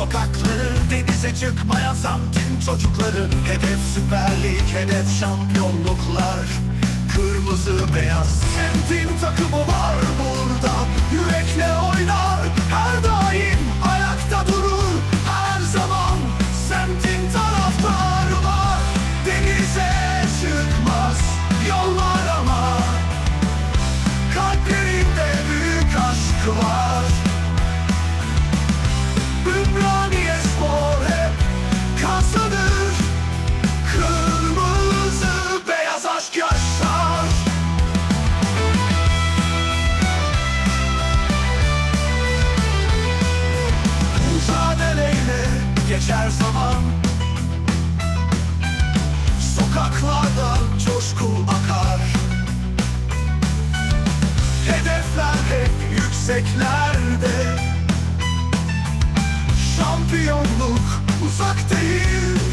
sokakları Denize çıkmaya zamkin çocukları. Hedef Süper Lig, hedef şampiyonluklar. Kırmızı beyaz Semtin takımı var bu. geçer zaman. Sokaklarda coşku akar. Hedefler hep yükseklerde. Şampiyonluk uzak değil.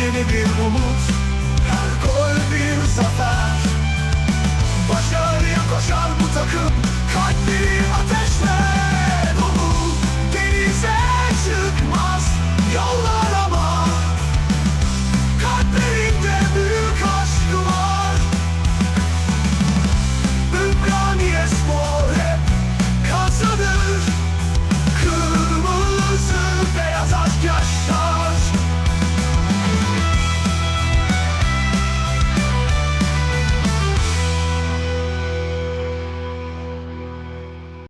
yeni bir umut. Her gol bir zafer. Başarıya koşar bu takım. Kalpleri ateşle dolu. Denize çıkmaz. Yollar